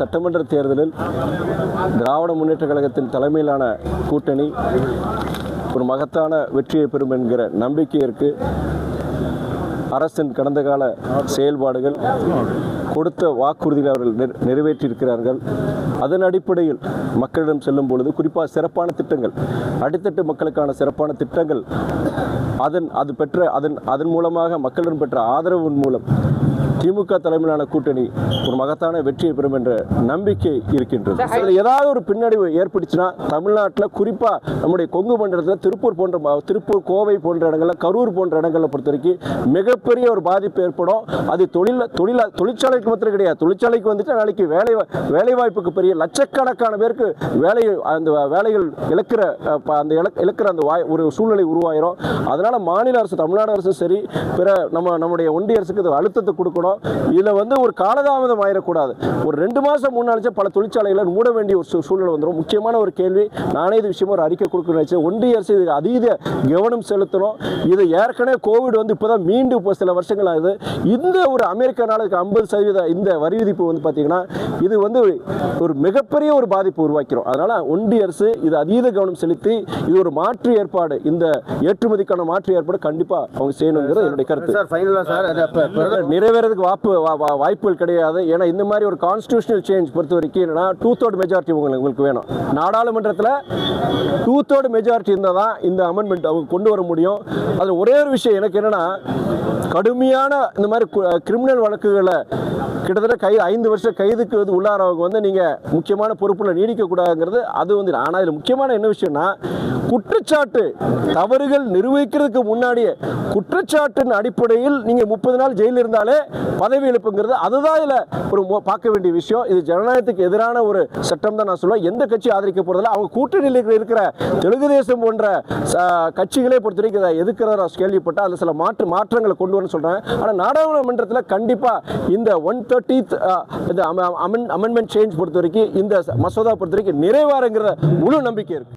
சட்டமன்ற தேர்தலில் திராவிட முன்னேற்ற கழகத்தின் தலைமையிலான கூட்டணி ஒரு மகத்தான வெற்றியை பெறும் என்கிற நம்பிக்கை இருக்கு அரசின் கடந்த கால செயல்பாடுகள் கொடுத்த வாக்குறுதிகளை அவர்கள் நிற- நிறைவேற்றியிருக்கிறார்கள். அதன் அடிப்படையில் மக்களிடம் செல்லும் பொழுது குறிப்பாக சிறப்பான திட்டங்கள் அடித்தட்டு மக்களுக்கான சிறப்பான திட்டங்கள் அதன் அது பெற்ற அதன் அதன் மூலமாக மக்களிடம் பெற்ற ஆதரவின் மூலம் திமுக தலைமையிலான கூட்டணி ஒரு மகத்தான வெற்றியை பெறும் என்ற நம்பிக்கை இருக்கின்றது. அதில் ஏதாவது ஒரு பின்னடைவு ஏற்பட்டுச்சுன்னா தமிழ்நாட்டில் குறிப்பாக நம்முடைய கொங்கு மண்டலத்தில் திருப்பூர் போன்ற திருப்பூர் கோவை போன்ற இடங்கள்ல கரூர் போன்ற இடங்களில் பொறுத்த வரைக்கும் மிகப்பெரிய ஒரு பாதிப்பு ஏற்படும். அது தொழில் தொழில் தொழிற்சாலைக்கு மாத்திரம் கிடையாது. தொழிற்சாலைக்கு வந்துட்டு நாளைக்கு வேலை வேலை வாய்ப்புக்கு பெரிய லட்சக்கணக்கான பேருக்கு வேலை அந்த வேலைகள் இழக்கிற அந்த இழக்கிற அந்த வாய் ஒரு சூழ்நிலை உருவாயிரும். அதனால மாநில அரசு தமிழ்நாடு அரசு சரி பிற நம்ம நம்முடைய ஒன்றிய அரசுக்கு இது அழுத்தத்தை கொடுக்கணும். இதில் வந்து ஒரு காலதாமதம் ஆயிடக்கூடாது. ஒரு ரெண்டு மாதம் முன்னாடிச்சே பல தொழிற்சாலைகளை மூட வேண்டிய ஒரு சூழ்நிலை வந்துடும் முக்கியமான ஒரு கேள்வி நானே இது விஷயமா ஒரு அறிக்கை கொடுக்கணும்னு நினைச்சேன். ஒன்றிய அரசு இதுக்கு அதீத கவனம் செலுத்தணும். இது ஏற்கனவே கோவிட் வந்து இப்போதான் மீண்டும் இப்போ சில வருஷங்கள் ஆகுது. இந்த ஒரு அமெரிக்க நாளுக்கு ஐம்பது சதவீதம் சதவீத இந்த வரி விதிப்பு வந்து பார்த்தீங்கன்னா இது வந்து ஒரு மிகப்பெரிய ஒரு பாதிப்பு உருவாக்கிறோம். அதனால ஒன்றிய அரசு இது அதீத கவனம் செலுத்தி இது ஒரு மாற்று ஏற்பாடு இந்த ஏற்றுமதிக்கான மாற்று ஏற்பாடு கண்டிப்பாக அவங்க செய்யணுங்கிறது என்னுடைய கருத்து. சார் ஃபைனலா சார் அது நிறைவேறதுக்கு வாய்ப்பு வாய்ப்புகள் கிடையாது. ஏன்னா இந்த மாதிரி ஒரு கான்ஸ்டியூஷனல் சேஞ்ச் பொறுத்த வரைக்கும் என்னன்னா டூ தேர்ட் மெஜாரிட்டி உங்களுக்கு உங்களுக்கு வேணும். நாடாளுமன்றத்தில் டூ தேர்ட் மெஜாரிட்டி இருந்தால் தான் இந்த அமெண்ட்மெண்ட் அவங்க கொண்டு வர முடியும். அதில் ஒரே ஒரு விஷயம் எனக்கு என்னன்னா கடுமையான இந்த மாதிரி கிரிமினல் வழக்குகளை கிட்டத்தட்ட கை ஐந்து வருஷம் கைதுக்கு வந்து உள்ளாரவங்க வந்து நீங்கள் முக்கியமான பொறுப்பில் நீடிக்கக்கூடாதுங்கிறது அது வந்து ஆனால் இதில் முக்கியமான என்ன விஷயம்னா குற்றச்சாட்டு தவறுகள் நிரூபிக்கிறதுக்கு முன்னாடியே குற்றச்சாட்டின் அடிப்படையில் நீங்கள் முப்பது நாள் ஜெயிலில் இருந்தாலே பதவி இழப்புங்கிறது அதுதான் இதில் ஒரு பார்க்க வேண்டிய விஷயம். இது ஜனநாயகத்துக்கு எதிரான ஒரு சட்டம் தான் நான் சொல்லுவேன். எந்த கட்சி ஆதரிக்க போகிறதில்ல அவங்க கூட்டணியில் இருக்கிற- இருக்கிற தெலுங்கு தேசம் போன்ற கட்சிகளே பொறுத்த வரைக்கும் இதை எதிர்க்கிறதா கேள்விப்பட்டால் அதில் சில மாற்று மாற்றங்களை கொண்டு வரணும்னு சொல்கிறேன் ஆனால் நாடாளுமன்றத்தில் கண்டிப்பாக இந்த ஒன் தேர்ட்டி இந்த அமெண்ட்மெண்ட் சேஞ்ச் பொறுத்த வரைக்கும் இந்த மசோதா பொறுத்த வரைக்கும் நிறைவாருங்கிற முழு நம்பிக்கை இருக்கு.